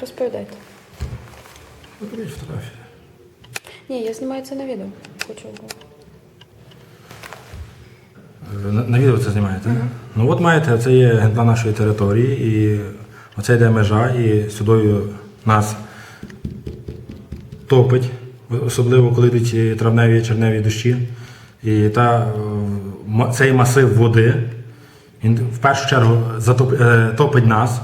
Розповідайте. Беріть фотографії. Ні, я знімаю це на відео. Хочу. Е, На, на відео це знімаєте? Ну от маєте, це є генплан нашої території, і оце йде межа, і сюди нас топить, особливо коли йдуть травневі червневі дощі. І та, е, цей масив води, він в першу чергу затоп, е, топить нас.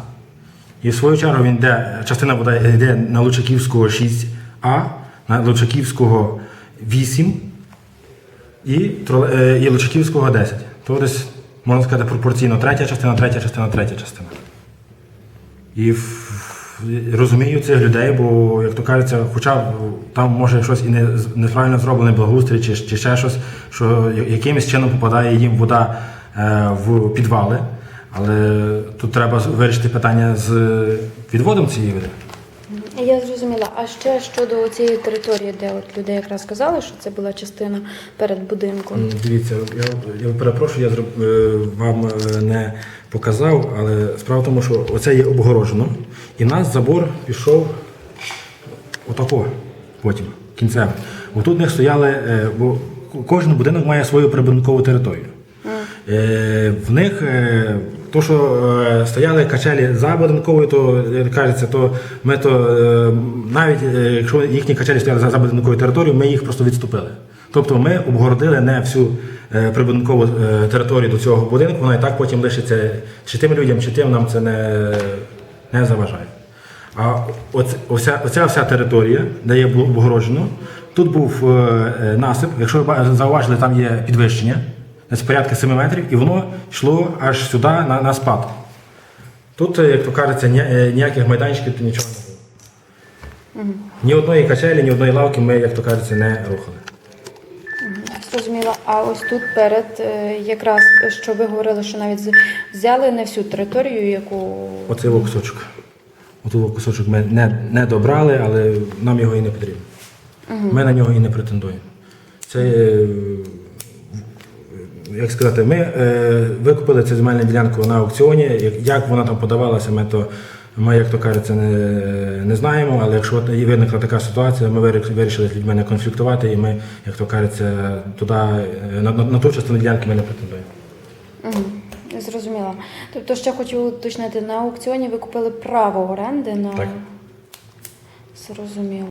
І в свою чергу він йде, частина води йде на Лучаківського 6А, на Лучаківського 8 і, е, і Лучаківського 10. То десь, можна сказати, пропорційно третя частина, третя частина, третя частина. І розумію цих людей, бо, як то кажеться, хоча там може щось і не, неправильно зроблений благоустрій чи, чи ще щось, що якимось чином попадає їм вода е, в підвали. Але тут треба вирішити питання з відводом цієї води. Я зрозуміла. А ще щодо цієї території, де от люди якраз сказали, що це була частина перед будинком. Дивіться, я, я перепрошую, я зроб, е, вам е, не показав, але справа в тому, що оце є обгорожено, і нас забор пішов отако потім, кінцевий. Отут в них стояли, е, бо кожен будинок має свою прибудинкову територію. Е, В них е, то, що е, стояли качелі за будинковою, то як кажеться, то ми то е, навіть е, якщо їхні качелі стояли за- за будинковою територією, ми їх просто відступили. Тобто ми обгородили не всю е, прибудинкову е, територію до цього будинку, вона і так потім лишиться чи тим людям, чи тим нам це не, не заважає. А оце, оця, оця вся територія, де є обгороджено, тут був е, е, насип, якщо ви зауважили, там є підвищення, десь порядка 7 метрів, і воно йшло аж сюди на, на спад. Тут, е, як то кажеться, е, ніяких майданчиків тут нічого не було. Ні одної качелі, ні одної лавки ми, як то кажеться, не рухали. Зрозуміла. А ось тут перед е, якраз що ви говорили, що навіть взяли не всю територію, яку Оцей кусочок. Оцей кусочок ми не, не добрали, але нам його і не потрібно. Ми на нього і не претендуємо. Це, як сказати, ми е, викупили цю земельну ділянку на аукціоні. Як, як вона там подавалася, ми то. Ми, як то кажеться, не, не знаємо, але якщо от і виникла така ситуація, ми вирішили з людьми не конфліктувати, і ми, як то кажеться, туди, е, на, на, на ту частину ділянки ми не претендуємо. Угу. Зрозуміла. Тобто, ще хочу уточнити, на аукціоні ви купили право оренди на Так. зрозуміло.